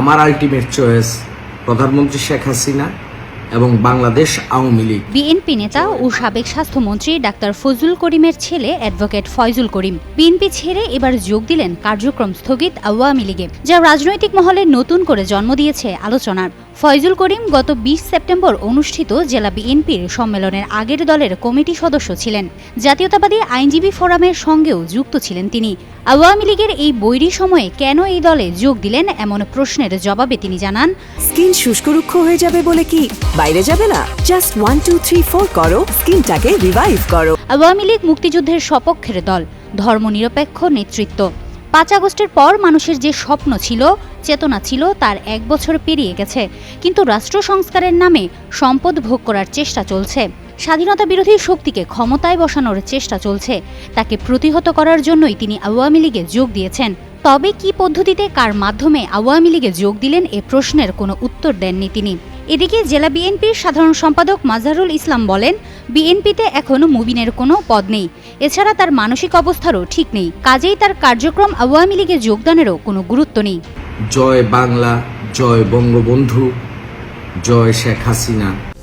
আমার ultimate choice প্রধানমন্ত্রী শেখ হাসিনা এবং বাংলাদেশ আওয়ামী লীগ। বিএনপি নেতা ও সাবেক স্বাস্থ্যমন্ত্রী ডাক্তার ফজুল করিমের ছেলে অ্যাডভোকেট ফয়জুল করিম বিএনপি ছেড়ে এবার যোগ দিলেন কার্যক্রম স্থগিত আওয়ামী লীগে, যা রাজনৈতিক মহলে নতুন করে জন্ম দিয়েছে আলোচনার। ফয়জুল করিম গত বিশ সেপ্টেম্বর অনুষ্ঠিত জেলা বিএনপির সম্মেলনের আগের দলের কমিটি সদস্য ছিলেন। জাতীয়তাবাদী আইনজীবী ফোরামের সঙ্গেও যুক্ত ছিলেন তিনি। আওয়ামী লীগের এই বৈরী সময়ে কেন এই দলে যোগ দিলেন এমন প্রশ্নের জবাবে তিনি জানান স্কিন শুষ্ক রুক্ষ হয়ে যাবে বলে কি? বাইরে যাবে না। Just one two three four করো। স্কিনটাকে রিভাইভ করো। আওয়ামী লীগ মুক্তিযুদ্ধের সপক্ষের দল। ধর্মনিরপেক্ষ নেতৃত্ব। পাঁচ আগস্টের পর মানুষের যে স্বপ্ন ছিল, চেতনা ছিল, তার এক বছর পেরিয়ে গেছে। কিন্তু রাষ্ট্র সংস্কারের নামে সম্পদ ভোগ করার চেষ্টা চলছে। স্বাধীনতা বিরোধী শক্তিকে ক্ষমতায় বসানোর চেষ্টা চলছে। তাকে প্রতিহত করার জন্যই তিনি আওয়ামী লীগে যোগ দিয়েছেন। তবে কি পদ্ধতিতে, কার মাধ্যমে আওয়ামী লীগে যোগ দিলেন, এ প্রশ্নের কোনো উত্তর দেননি তিনি। এদিকে জেলা বিএনপির সাধারণ সম্পাদক মাজারুল ইসলাম বলেন বিএনপিতে এখনও মুবিনের কোনো পদ নেই। এছাড়া তার মানসিক অবস্থারও ঠিক নেই। কাজেই তার কার্যক্রম আওয়ামী লীগে যোগদানেরও কোনো গুরুত্ব নেই। জয় বাংলা, জয় বঙ্গবন্ধু, জয় শেখ হাসিনা।